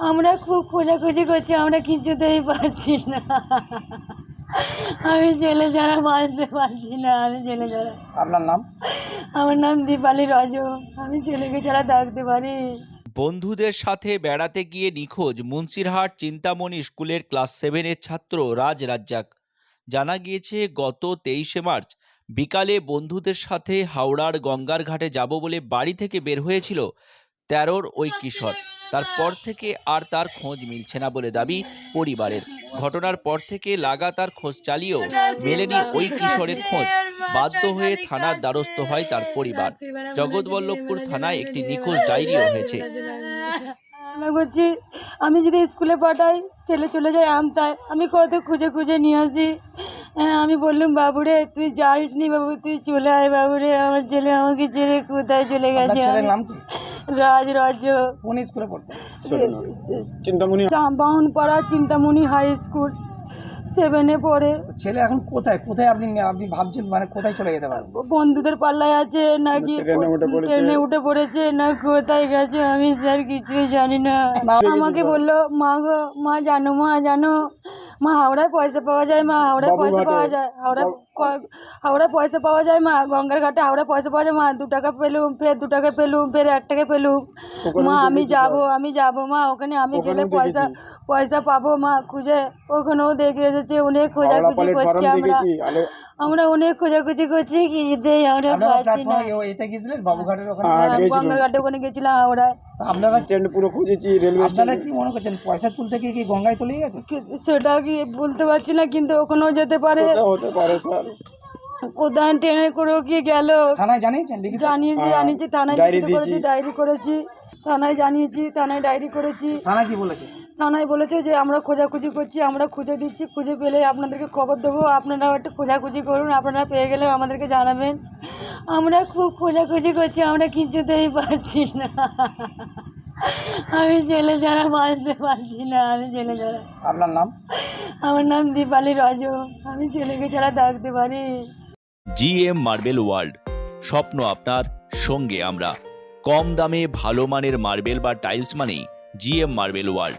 আমরা খুব খোঁজাখুঁজি করছি আমরা কিছুতেই পাচ্ছি না। আমি জেলে যারা বাঁচতে পারছি না আমি জেলে যারা। আপনার নাম? আমার নাম দীপালি রজ আমি ছেলেকে ছাড়া থাকতে পারি। বন্ধুদের সাথে বেড়াতে গিয়ে নিখোঁজ মুন্সিরহাট চিন্তামণি স্কুলের ক্লাস সেভেনের ছাত্র রাজ রাজ্জাক। জানা গিয়েছে গত তেইশে মার্চ বিকালে বন্ধুদের সাথে হাওড়ার গঙ্গার ঘাটে যাব বলে বাড়ি থেকে বের হয়েছিল তেরোর ওই কিশোর। তারপর থেকে আর তার খোঁজ মিলছে না বলে দাবি পরিবারের। ঘটনার পর থেকে লাগাতার খোঁজ চালিয়েও মেলেনি ওই কিশোরের খোঁজ। বাধ্য হয়ে থানার দ্বারস্থ হয় তার পরিবার। জগৎবল্লভপুর থানায় একটি নিখোঁজ ডায়েরিও হয়েছে। করছি আমি যদি স্কুলে পাঠাই ছেলে চলে যায় আমতায় আমি কত খুঁজে খুঁজে নিয়ে আসি? হ্যাঁ, আমি বললাম বাবুরে তুই যাস নি বাবু তুই চলে আয় বাবুরে আমার ছেলে আমাকে ছেড়ে কোথায় চলে গেছে? নাম কি? রাজ রাজ্য। কোন স্কুলে পড়তেন বাউনপাড়া চিন্তামণি। হাই স্কুল সেভেনে পড়ে। ছেলে এখন কোথায়? কোথায় আপনি আপনি ভাবছেন মানে কোথায় চলে যেতে পারবেন বন্ধুদের পাল্লায় আছে নাকি ট্রেনে উঠে পড়েছে না কোথায় গেছে আমি স্যার কিছুই জানি না। না, আমাকে বলল মা গো মা জানো মা জানো মা হাওড়ায় পয়সা পাওয়া যায় মা হাওড়ায় পয়সা পাওয়া যায় হাওড়া ক- হাওড়ায় পয়সা পাওয়া যায় মা গঙ্গার ঘাটে হাওড়ায় পয়সা পাওয়া যায় মা দু টাকা পেলুম ফের দু টাকা পেলুম ফের এক টাকা পেলুম। মা আমি যাব আমি যাব মা ওখানে আমি গেলে পয়সা পয়সা পাবো মা খুঁজে ওখানেও দেখে এসেছে অনেক খোঁজাখুঁজি করছি আমরা। আমরা অনেক খোঁজাখুঁজি করছি কিছুতেই আমরা আপনারা পাচ্ছি না। প্ল্যাটফর্মে এতে গেছিলেন? বাবুঘাটের ওখানে? গঙ্গার ঘাটে ওখানে গেছিলাম হাওড়ায় তা আপনারা ট্রেন পুরো খুঁজেছি রেলওয়ে আপনারা কি মনে করছেন পয়সা তুলতে গিয়ে কি গঙ্গায় গেছে? কি- সেটা কি বলতে পারছি না কিন্তু ওখানেও যেতে পারে। হতে পারে স্যার। কোথায় ট্রেনে করেও কি গেল? থানায় জানিয়েছেন জানিয়েছি জানিয়েছি থানায় লিখিত করেছি দিয়েছি। ডায়েরি করেছি থানায় জানিয়েছি থানায় ডায়েরি করেছি। থানায় কি বলেছে? থানায় বলেছে যে আমরা খোঁজাখুঁজি করছি আমরা খুঁজে দিচ্ছি খুঁজে পেলে আপনাদেরকে খবর দেবো। আপনারাও একটু খোঁজাখুঁজি করুন আপনারা পেয়ে গেলে আমাদেরকে জানাবেন। আমরা খুব খোঁজাখুঁজি করছি আমরা কিছুতেই পাচ্ছি না। আমি জেলে যারা বাঁচতে পারছি না আমি জেলে যারা। আপনার নাম? আমার নাম দীপালি রজ। আমি ছেলেকে ছাড়া থাকতে পারি। জি এম মার্বেল ওয়ার্ল্ড স্বপ্ন আপনার সঙ্গে আমরা। কম দামে ভালো মানের মার্বেল বা টাইলস মানেই জিএম মার্বেল ওয়ার্ল্ড।